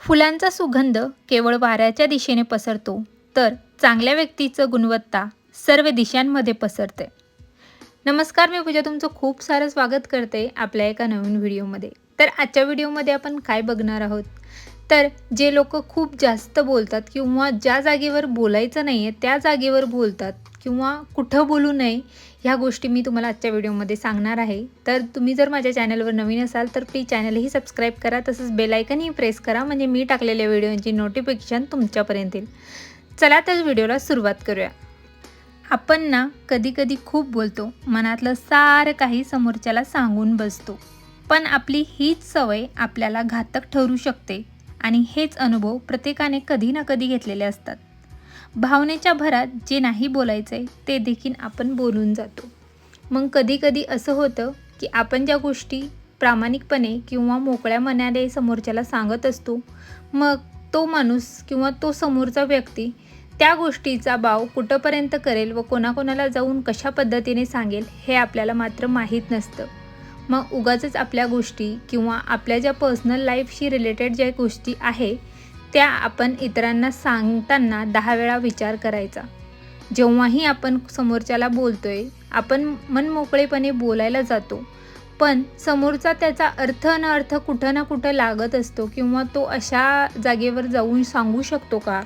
फुलांचा सुगंध केवळ वाऱ्याच्या दिशेने पसरतो तर चांगल्या व्यक्तीचं गुणवत्ता सर्व दिशांमध्ये पसरते. नमस्कार मी पूजा तुमचं खूप सारं स्वागत करते आपल्या एका नवीन व्हिडिओमध्ये. तर आजच्या व्हिडिओमध्ये आपण काय बघणार आहोत? तर जे लोक खूप जास्त बोलतात किंवा ज्या जागेवर बोलायचं नाही आहे त्या जागेवर बोलतात. किंवा कुठं बोलू नये ह्या गोष्टी मी तुम्हाला आजच्या व्हिडिओमध्ये सांगणार आहे. तर तुम्ही जर माझ्या चॅनलवर नवीन असाल तर प्लीज चॅनलही सबस्क्राईब करा तसंच बेलायकनही प्रेस करा म्हणजे मी टाकलेल्या व्हिडिओची नोटिफिकेशन तुमच्यापर्यंत येईल. चला तर व्हिडिओला सुरुवात करूया. आपण ना कधी कधी खूप बोलतो मनातलं सारं काही समोरच्याला सांगून बसतो. पण आपली हीच सवय आपल्याला घातक ठरू शकते आणि हेच अनुभव प्रत्येकाने कधी ना कधी घेतलेले असतात. भावनेच्या भरात जे नाही बोलायचं आहे ते देखील आपण बोलून जातो. मग कधीकधी असं होतं की आपण ज्या गोष्टी प्रामाणिकपणे किंवा मोकळ्या मनाने समोरच्याला सांगत असतो मग तो माणूस किंवा तो समोरचा व्यक्ती त्या गोष्टीचा भाव कुठंपर्यंत करेल व कोणाकोणाला जाऊन कशा पद्धतीने सांगेल हे आपल्याला मात्र माहीत नसतं. मग उगाचच आपल्या गोष्टी किंवा आपल्या ज्या पर्सनल लाईफशी रिलेटेड ज्या गोष्टी आहे त्या आपण इतरांना सांगताना दहा वेळा विचार करायचा. जेव्हाही आपण समोरच्याला बोलतोय आपण मनमोकळेपणे बोलायला जातो. पण समोरचा त्याचा अर्थ न अर्थ कुठं ना कुठं लागत असतो किंवा तो अशा जागेवर जाऊन सांगू शकतो का?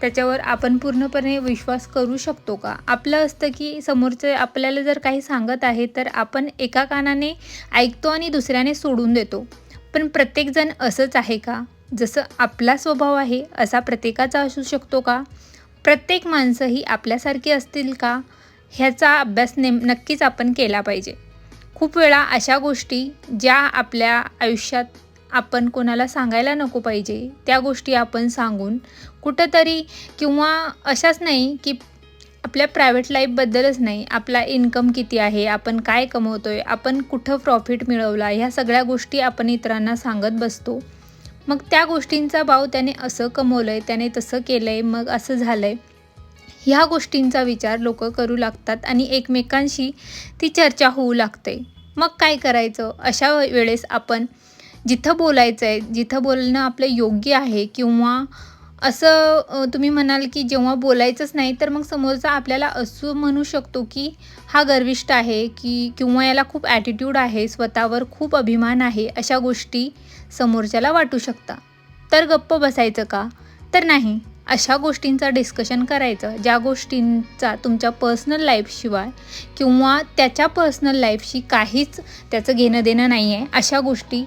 त्याच्यावर आपण पूर्णपणे विश्वास करू शकतो का? आपलं असतं की समोरचे आपल्याला जर काही सांगत आहे तर आपण एका कानाने ऐकतो आणि दुसऱ्याने सोडून देतो. पण प्रत्येकजण असंच आहे का? जसं आपला स्वभाव आहे असा प्रत्येकाचा असू शकतो का? प्रत्येक माणसं ही आपल्यासारखी असतील का? ह्याचा अभ्यास नेम नक्कीच आपण केला पाहिजे. खूप वेळा अशा गोष्टी ज्या आपल्या आयुष्यात आपण कोणाला सांगायला नको पाहिजे त्या गोष्टी आपण सांगून कुठंतरी किंवा अशाच नाही की आपल्या प्रायव्हेट लाईफबद्दलच नाही आपला इन्कम किती आहे आपण काय कमवतो आहे आपण कुठं प्रॉफिट मिळवला ह्या सगळ्या गोष्टी आपण इतरांना सांगत बसतो. मग त्या गोष्टींचा भाव त्याने असं कमवलं आहे त्याने तसं केलं आहे मग असं झालं आहे ह्या गोष्टींचा विचार लोक करू लागतात आणि एकमेकांशी ती चर्चा होऊ लागते. मग काय करायचं? अशा वेळेस आपण जिथं बोलायचं आहे जिथं बोलणं आपलं योग्य आहे किंवा असं तुम्ही म्हणाल की जेव्हा बोलायचंच नाही तर मग समोरचा आपल्याला असं म्हणू शकतो की हा गर्विष्ठ आहे की किंवा याला खूप ॲटिट्यूड आहे स्वतःवर खूप अभिमान आहे अशा गोष्टी समोरच्याला वाटू शकता. तर गप्प बसायचं का? तर नाही. अशा गोष्टींचा डिस्कशन करायचं ज्या गोष्टींचा तुमच्या पर्सनल लाईफशिवाय किंवा त्याच्या पर्सनल लाईफशी काहीच त्याचं घेणं देणं नाही आहे अशा गोष्टी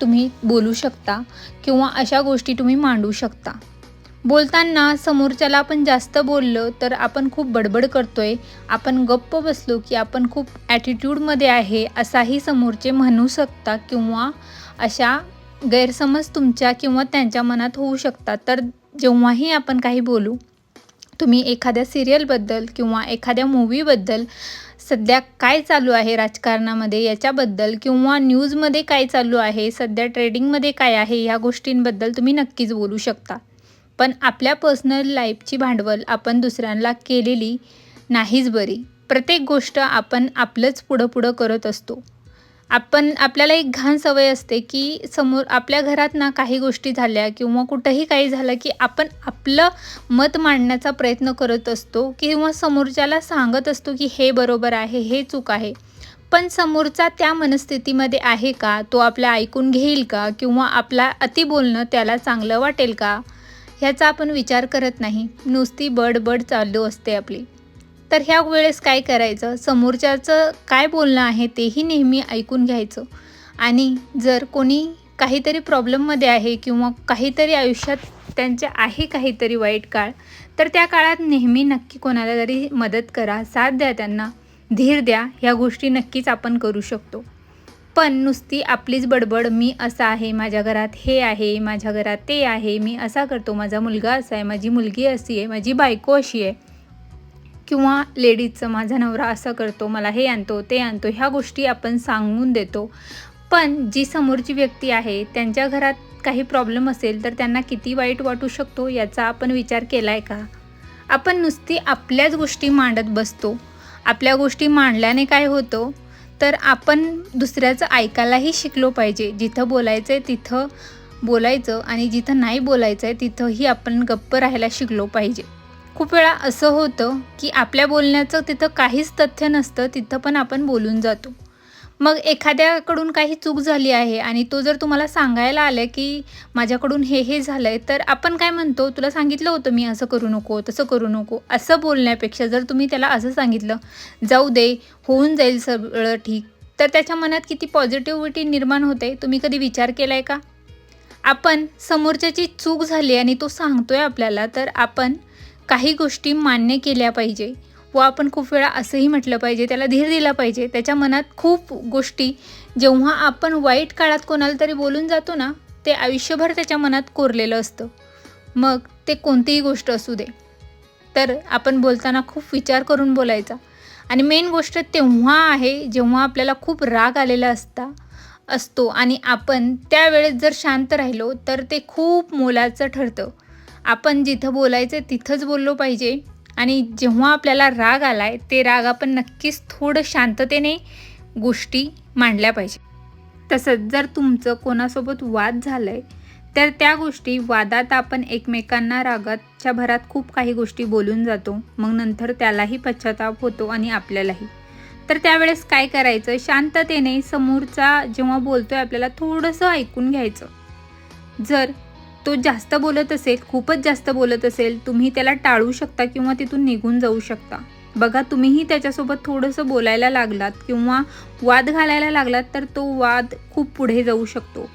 तुम्ही बोलू शकता किंवा अशा गोष्टी तुम्ही मांडू शकता. बोलताना समोरच्याला आपण जास्त बोललं तर आपण खूप बडबड करतोय. आपण गप्प बसलो की आपण खूप ॲटिट्यूडमध्ये आहे असाही समोरचे म्हणू शकता किंवा अशा गैरसमज तुमच्या किंवा त्यांच्या मनात होऊ शकतात. तर जेव्हाही आपण काही बोलू तुम्ही एखाद्या सिरियलबद्दल किंवा एखाद्या मूवीबद्दल सध्या काय चालू आहे राजकारणामध्ये याच्याबद्दल किंवा न्यूजमध्ये काय चालू आहे सध्या ट्रेडिंगमध्ये काय आहे ह्या गोष्टींबद्दल तुम्ही नक्कीच बोलू शकता. पण आपल्या पर्सनल लाईफची भांडवल आपण दुसऱ्यांना केलेली नाहीच बरी. प्रत्येक गोष्ट आपण आपलंच पुढं पुढं करत असतो. आपण आपल्याला एक घाण सवय असते की समोर आपल्या घरात ना काही गोष्टी झाल्या किंवा कुठंही काही झालं की आपण आपलं मत मांडण्याचा प्रयत्न करत असतो किंवा समोरच्याला सांगत असतो की हे बरोबर आहे हे चूक आहे. पण समोरचा त्या मनस्थितीमध्ये आहे का? तो आपल्या ऐकून घेईल का? किंवा आपला अति बोलणं त्याला चांगलं वाटेल का? ह्याचा आपण विचार करत नाही. नुसती बडबड चालू असते आपली. तर ह्या वेळेस काय करायचं? समोरच्याचं काय बोलणं आहे तेही नेहमी ऐकून घ्यायचं. आणि जर कोणी काहीतरी प्रॉब्लेममध्ये आहे किंवा काहीतरी आयुष्यात त्यांचे आहे काहीतरी वाईट काळ तर त्या काळात नेहमी नक्की कोणाला तरी मदत करा साथ द्या त्यांना धीर द्या ह्या गोष्टी नक्कीच आपण करू शकतो. पण नुसती आपलीच बडबड मी असं आहे माझ्या घरात हे आहे माझ्या घरात ते आहे मी असा करतो. माझा मुलगा असा आहे माझी मुलगी अशी आहे माझी बायको अशी आहे. किंवा लेडीजचं माझा नवरा असं करतो मला हे आणतो ते आणतो ह्या गोष्टी आपण सांगून देतो. पण जी समोरची व्यक्ती आहे त्यांच्या घरात काही प्रॉब्लेम असेल तर त्यांना किती वाईट वाटू शकतो याचा आपण विचार केला आहे का? आपण नुसती आपल्याच गोष्टी मांडत बसतो. आपल्या गोष्टी मांडल्याने काय होतं? तर आपण दुसऱ्याचं ऐकायलाही शिकलो पाहिजे. जिथं बोलायचं आहे तिथं बोलायचं आणि जिथं नाही बोलायचं आहे तिथंही आपण गप्प राहायला शिकलो पाहिजे. खूप वेळा असं होतं की आपल्या बोलण्याचं तिथं काहीच तथ्य नसतं तिथं पण आपण बोलून जातो. मग एखाद्याकडून काही चूक झाली आहे आणि तो जर तुम्हाला सांगायला आलं की माझ्याकडून हे हे झालं आहे तर आपण काय म्हणतो? तुला सांगितलं होतं मी असं करू नको तसं करू नको. असं बोलण्यापेक्षा जर तुम्ही त्याला असं सांगितलं जाऊ दे होऊन जाईल सगळं ठीक तर त्याच्या मनात किती पॉझिटिव्हिटी निर्माण होते? तुम्ही कधी विचार केला आहे का? आपण समोरच्याची चूक झाली आणि तो सांगतोय आपल्याला तर आपण काही गोष्टी मान्य केल्या पाहिजे. व आपण खूप वेळा असंही म्हटलं पाहिजे त्याला धीर दिला पाहिजे. त्याच्या मनात खूप गोष्टी जेव्हा आपण वाईट काळात कोणाला तरी बोलून जातो ना ते आयुष्यभर त्याच्या मनात कोरलेलं असतं. मग ते कोणतीही गोष्ट असू दे. तर आपण बोलताना खूप विचार करून बोलायचा. आणि मेन गोष्ट तेव्हा आहे जेव्हा आपल्याला खूप राग आलेला असता असतो आणि आपण त्यावेळेस जर शांत राहिलो तर ते खूप मोलाचं ठरतं. आपण जिथं बोलायचं तिथंच बोललो पाहिजे. आणि जेव्हा आपल्याला राग आला आहे ते राग आपण नक्कीच थोडं शांततेने गोष्टी मांडल्या पाहिजे. तसंच जर तुमचं कोणासोबत वाद झालं आहे तर त्या गोष्टी वादात आपण एकमेकांना रागाच्या भरात खूप काही गोष्टी बोलून जातो. मग नंतर त्यालाही पश्चाताप होतो आणि आपल्यालाही. तर त्यावेळेस काय करायचं? शांततेने समोरचा जेव्हा बोलतोय आपल्याला थोडंसं ऐकून घ्यायचं. जर तो जास्त बोलत असेल खूपच जास्त बोलत असेल तुम्ही त्याला टाळू शकता किंवा तिथून निघून जाऊ शकता. बघा तुम्हीही त्याच्यासोबत थोडंसं बोलायला लागलात किंवा वाद घालायला लागलात तर तो वाद खूप पुढे जाऊ शकतो.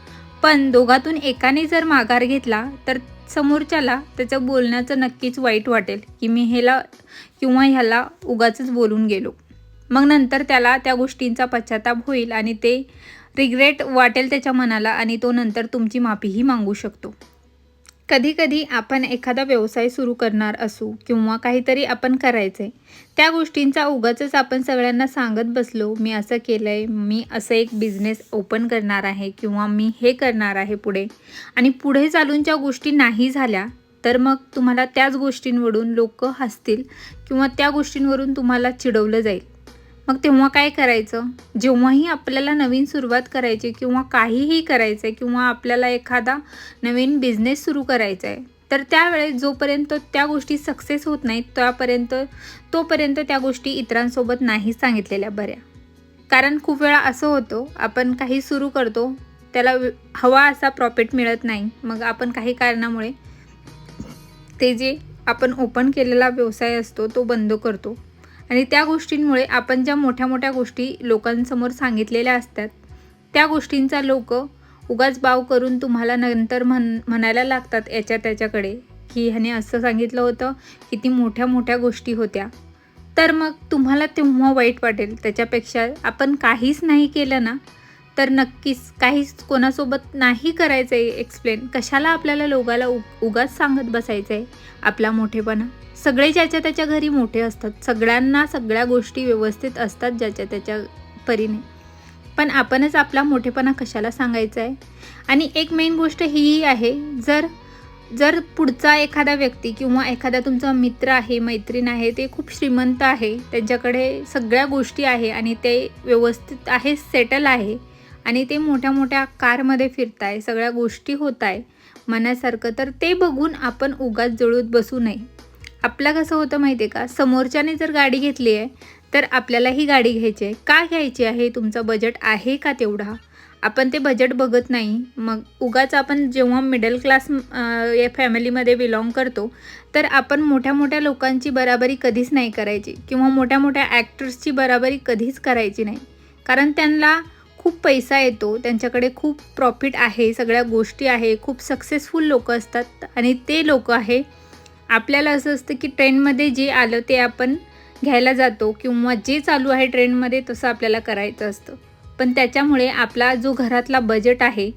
पण दोघातून एकाने जर माघार घेतला तर समोरच्याला त्याचं बोलण्याचं नक्कीच वाईट वाटेल की मी ह्याला किंवा ह्याला उगाच बोलून गेलो. मग नंतर त्याला त्या गोष्टींचा पश्चाताप होईल आणि ते रिग्रेट वाटेल त्याच्या मनाला आणि तो नंतर तुमची माफीही मागू शकतो. कधीकधी आपण एखादा व्यवसाय सुरू करणार असू किंवा काहीतरी आपण करायचं आहे त्या गोष्टींचा उगाच आपण सगळ्यांना सांगत बसलो मी असं केलं आहे मी असं एक बिझनेस ओपन करणार आहे किंवा मी हे करणार आहे पुढे आणि पुढे चालूनच्या गोष्टी नाही झाल्या तर मग तुम्हाला त्याच गोष्टींवरून लोक हसतील किंवा त्या गोष्टींवरून तुम्हाला चिडवलं जाईल. मग तेव्हा काय करायचं? जेव्हाही आपल्याला नवीन सुरुवात करायची किंवा काहीही करायचं आहे किंवा आपल्याला एखादा नवीन बिझनेस सुरू करायचा आहे तर त्यावेळेस जोपर्यंत त्या गोष्टी सक्सेस होत नाहीत त्यापर्यंत तोपर्यंत त्या गोष्टी इतरांसोबत नाही सांगितलेल्या बऱ्या. कारण खूप वेळा असं होतं आपण काही सुरू करतो त्याला हवा असा प्रॉफिट मिळत नाही. मग आपण काही कारणामुळे ते जे आपण ओपन केलेला व्यवसाय असतो तो बंद करतो. आणि त्या गोष्टींमुळे आपण ज्या मोठ्या मोठ्या गोष्टी लोकांसमोर सांगितलेल्या असतात त्या गोष्टींचा लोक उगाच बाव करून तुम्हाला नंतर म्हण म्हणायला लागतात याच्या त्याच्याकडे की ह्याने असं सांगितलं होतं किती मोठ्या मोठ्या गोष्टी होत्या. तर मग तुम्हाला तेव्हा वाईट वाटेल. त्याच्यापेक्षा आपण काहीच नाही केलं ना तर नक्कीच काहीच कोणासोबत नाही करायचं आहे एक्सप्लेन कशाला आपल्याला लोकाला उ उगाच सांगत बसायचं आहे आपला मोठेपणा. सगळे ज्याच्या त्याच्या घरी मोठे असतात. सगळ्यांना सगळ्या गोष्टी व्यवस्थित असतात ज्याच्या त्याच्या परीने. पण आपणच आपला मोठेपणा कशाला सांगायचा आहे आणि एक मेन गोष्ट ही आहे जर जर पुढचा एखादा व्यक्ती किंवा एखादा तुमचा मित्र आहे मैत्रीण आहे ते खूप श्रीमंत आहे त्यांच्याकडे सगळ्या गोष्टी आहे आणि ते व्यवस्थित आहे सेटल आहे आणि ते मोठ्या मोठ्या कारमध्ये फिरत आहे सगळ्या गोष्टी होत आहे मनासारखं तर ते बघून आपण उगाच जळूत बसू नये. आपलं कसं होतं माहिती आहे का? समोरच्याने जर गाडी घेतली आहे तर आपल्यालाही गाडी घ्यायची आहे. का घ्यायची आहे? तुमचं बजेट आहे का तेवढा? आपण ते बजेट बघत नाही. मग उगाच आपण जेव्हा मिडल क्लास या फॅमिलीमध्ये बिलॉंग करतो तर आपण मोठ्या मोठ्या लोकांची बराबरी कधीच नाही करायची. किंवा मोठ्या मोठ्या ॲक्टर्सची बराबरी कधीच करायची नाही. कारण त्यांना खूप पैसा येतो त्यांच्याकडे खूप प्रॉफिट आहे सगळ्या गोष्टी आहे खूप सक्सेसफुल लोक असतात आणि ते लोक आहे. आपल्याला असं असतं की ट्रेनमध्ये जे आलं ते आपण घ्यायला जातो किंवा जे चालू आहे ट्रेनमध्ये तसं आपल्याला करायचं असतं. पण त्याच्यामुळे आपला जो घरातला बजेट आहे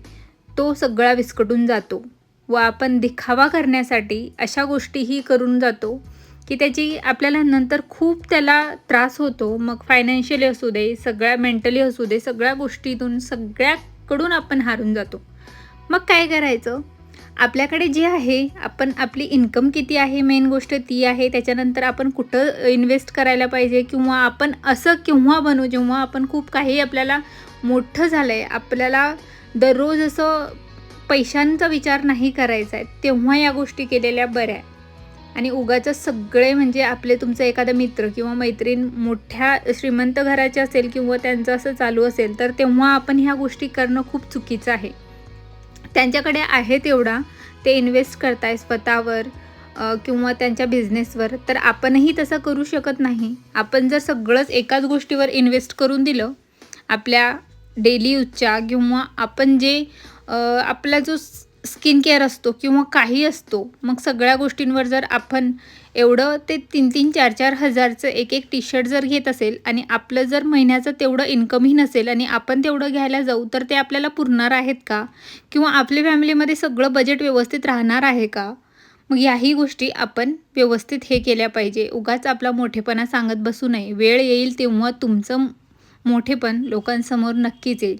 तो सगळा विस्कटून जातो. व आपण दिखावा करण्यासाठी अशा गोष्टीही करून जातो. की त्याची आपल्याला नंतर खूप त्याला त्रास होतो. मग फायनान्शियली असू दे सगळ्या मेंटली असू दे सगळ्या गोष्टीतून सगळ्याकडून आपण हारून जातो. मग काय करायचं? आपल्याकडे जे आहे आपण आपली इन्कम किती आहे मेन गोष्ट ती आहे. त्याच्यानंतर आपण कुठं इन्व्हेस्ट करायला पाहिजे किंवा आपण असं केव्हा बनू? जेव्हा आपण खूप काही आपल्याला मोठं झालं आहे आपल्याला दररोज असं पैशांचा विचार नाही करायचा आहे तेव्हा या गोष्टी केलेल्या बऱ्या आहे. आणि उगाच सगळे म्हणजे आपले तुमचं एखादा मित्र किंवा मैत्रीण मोठ्या श्रीमंत घराचे असेल किंवा त्यांचं असं चालू असेल तर तेव्हा आपण ह्या गोष्टी करणं खूप चुकीचं आहे. त्यांच्याकडे आहे तेवढा. ते इन्व्हेस्ट करताय स्वतःवर किंवा त्यांच्या बिझनेसवर तर आपणही तसं करू शकत नाही. आपण जर सगळंच एकाच गोष्टीवर इन्व्हेस्ट करून दिलं आपल्या डेली यूजच्या किंवा आपण जे आपला जो स्किन केअर असतो किंवा काही असतो मग सगळ्या गोष्टींवर जर आपण एवढं ते तीन तीन चार चार हजारचं एक एक टी शर्ट जर घेत असेल आणि आपलं जर महिन्याचं तेवढं इन्कमही नसेल आणि आपण तेवढं घ्यायला जाऊ तर ते आपल्याला पुरणार आहेत का? किंवा आपल्या फॅमिलीमध्ये सगळं बजेट व्यवस्थित राहणार आहे का? मग याही गोष्टी आपण व्यवस्थित हे केल्या पाहिजे. उगाच आपला मोठेपणा सांगत बसू नये. वेळ येईल तेव्हा तुमचं मोठेपण लोकांसमोर नक्कीच येईल.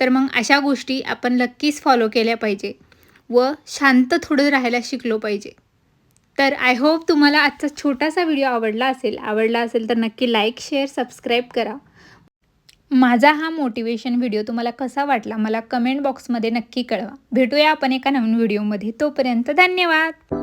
तर मग अशा गोष्टी आपण नक्कीच फॉलो केल्या पाहिजे व शांत थोडं राहायला शिकलो पाहिजे. तर आय होप तुम्हाला आजचा छोटासा व्हिडिओ आवडला असेल आवडला असेल तर नक्की लाईक शेअर सबस्क्राईब करा. माझा हा मोटिवेशन व्हिडिओ तुम्हाला कसा वाटला मला कमेंट बॉक्समध्ये नक्की कळवा. भेटूया आपण एका नवीन व्हिडिओमध्ये तोपर्यंत धन्यवाद!